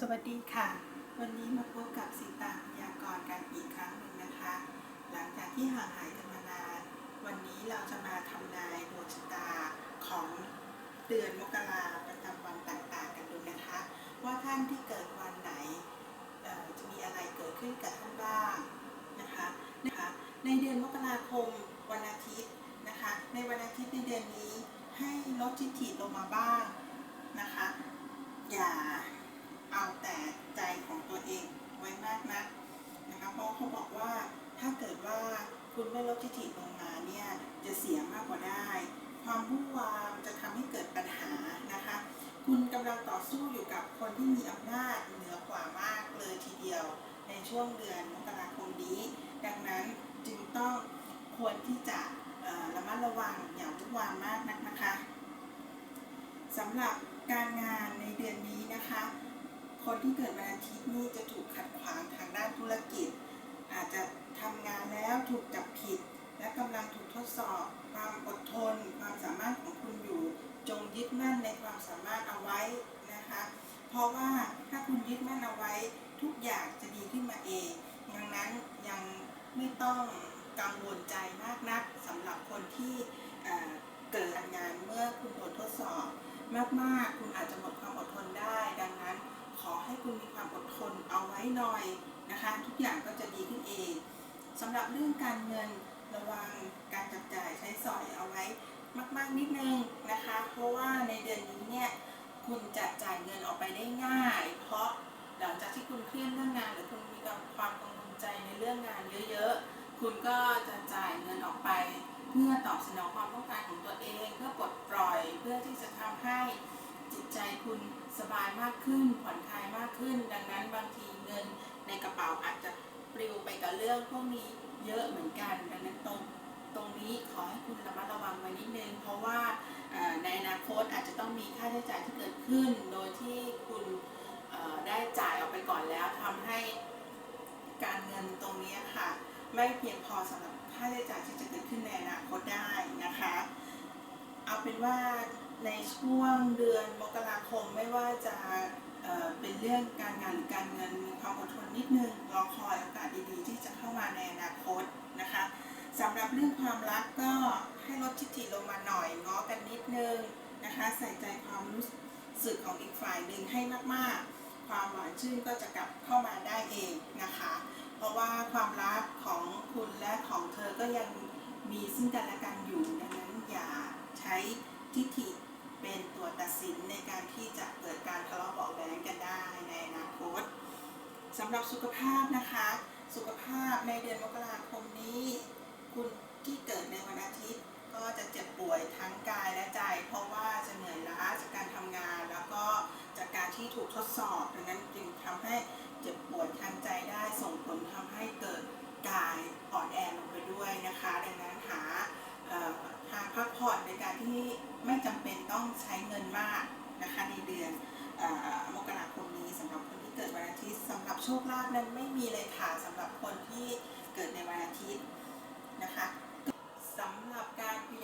สวัสดีค่ะ วันนี้มาพบกับสีตาพยากรณ์กันอีกครั้งหนึ่งนะคะ หลังจากที่ห่างหายกันมานาน วันนี้เราจะมาทำนายดวงชะตาของเดือนมกราประจำวันต่างๆกันดูนะคะ ว่าท่านที่เกิดวันไหนจะมีอะไรเกิดขึ้นกับท่านบ้างนะคะนะคะ ในเดือนมกราคมวันอาทิตย์นะคะ ในวันอาทิตย์ในเดือนนี้ให้ลดทิฐิลงมาบ้างนะคะ อย่า เอาแต่ใจของตัวเองไว้มากนักนะคะเพราะเขาบอกว่าถ้าเกิดว่าคุณไม่ลดทิฐิลงมาเนี่ยจะเสียมากกว่าได้ ความวุ่นวามจะทำให้เกิดปัญหานะคะ คุณกำลังต่อสู้อยู่กับคนที่มีอำนาจเหนือกว่ามากเลยทีเดียว ในช่วงเดือนมกราคมนี้ ดังนั้นจึงต้องควรที่จะระมัดระวังอย่าวุ่วามมากนักนะคะสำหรับการงานในเดือนนี้นะคะ คนที่เกิดวันอาทิตย์นี่จะถูกขัดขวางทางด้านธุรกิจ อาจจะทำงานแล้วถูกจับผิด และกำลังถูกทดสอบ ความอดทน ความสามารถของคุณอยู่ จงยึดมั่นในความสามารถเอาไว้นะคะ เพราะว่าถ้าคุณยึดมั่นเอาไว้ทุกอย่างจะดีขึ้นมาเองดังนั้นยังไม่ต้องกังวลใจมากนักสำหรับคนที่เอ่อเกิดงานเมื่อคุณโดนทดสอบ มากๆ คุณอาจจะหมดความอดทนได้ ดังนั้นขอให้ คุณมีความอดทนเอาไว้หน่อยนะคะ ทุกอย่างก็จะดีขึ้นเองสำหรับเรื่องการเงินระวังการจับจ่ายใช้สอยเอาไว้มาก ๆ นิดนึงนะคะ เพราะว่าในเดือนนี้เนี่ยคุณจะจ่ายเงินออกไปได้ง่าย เพราะหลังจากที่คุณเครียดเรื่องงานหรือคุณมีความกังวลใจในเรื่องงานเยอะๆ คุณก็จะจ่ายเงินออกไปเพื่อตอบสนองความต้องการของตัวเองเพื่อปลดปล่อยเพื่อที่จะทำให้จิตใจคุณสบายมากขึ้นผ่อนคลายมาก ขึ้น ดังนั้นบางทีเงินในกระเป๋าอาจจะปลิวไปกับเรื่องพวกนี้เยอะเหมือนกัน ดังนั้นตรงตรงนี้ขอให้คุณระมัดระวังไว้นิดนึง เพราะว่าในอนาคตอาจจะต้องมีค่าใช้จ่ายที่เกิดขึ้น โดยที่คุณได้จ่ายออกไปก่อนแล้วทำให้การเงินตรงนี้ค่ะ ไม่เพียงพอสำหรับค่าใช้จ่ายที่จะเกิดขึ้นในอนาคตได้นะคะ เอาเป็นว่าในช่วงเดือนมกราคมไม่ว่าจะ เป็นเรื่องการงานหรือการเงินมีความอดทนนิดนึงรอคอยโอกาสดีๆ ที่จะเข้ามาในอนาคตนะคะสำหรับเรื่องความรักก็ให้ลดทิฐิลงมาหน่อยง้อกันนิดนึงนะคะใส่ใจความรู้สึกของอีกฝ่ายหนึ่งให้มากๆ ความหวานชื่นก็จะกลับเข้ามาได้เองนะคะ เพราะว่าความรักของคุณและของเธอก็ยังมีซึ่งกันและกันอยู่ดังนั้นอย่าใช้ทิฐิ ตัดสินในการที่จะเกิดการทะเลาะเบาะแว้งกันได้ในอนาคตสำหรับสุขภาพนะคะ สุขภาพในเดือนมกราคมนี้ คุณที่เกิดในวันอาทิตย์ ก็จะเจ็บป่วยทั้งกายและใจ เพราะว่าจะเหนื่อยล้าจากการทำงาน แล้วก็จากการที่ถูกทดสอบดังนั้นจึง ในการที่ไม่จำเป็นต้องใช้เงินมากนะคะในเดือนมกราคมนี้สำหรับคนที่เกิดวันอาทิตย์สำหรับโชคลาภนั้นไม่มีเลยค่ะสำหรับคนที่เกิดในวันอาทิตย์นะคะสำหรับการพย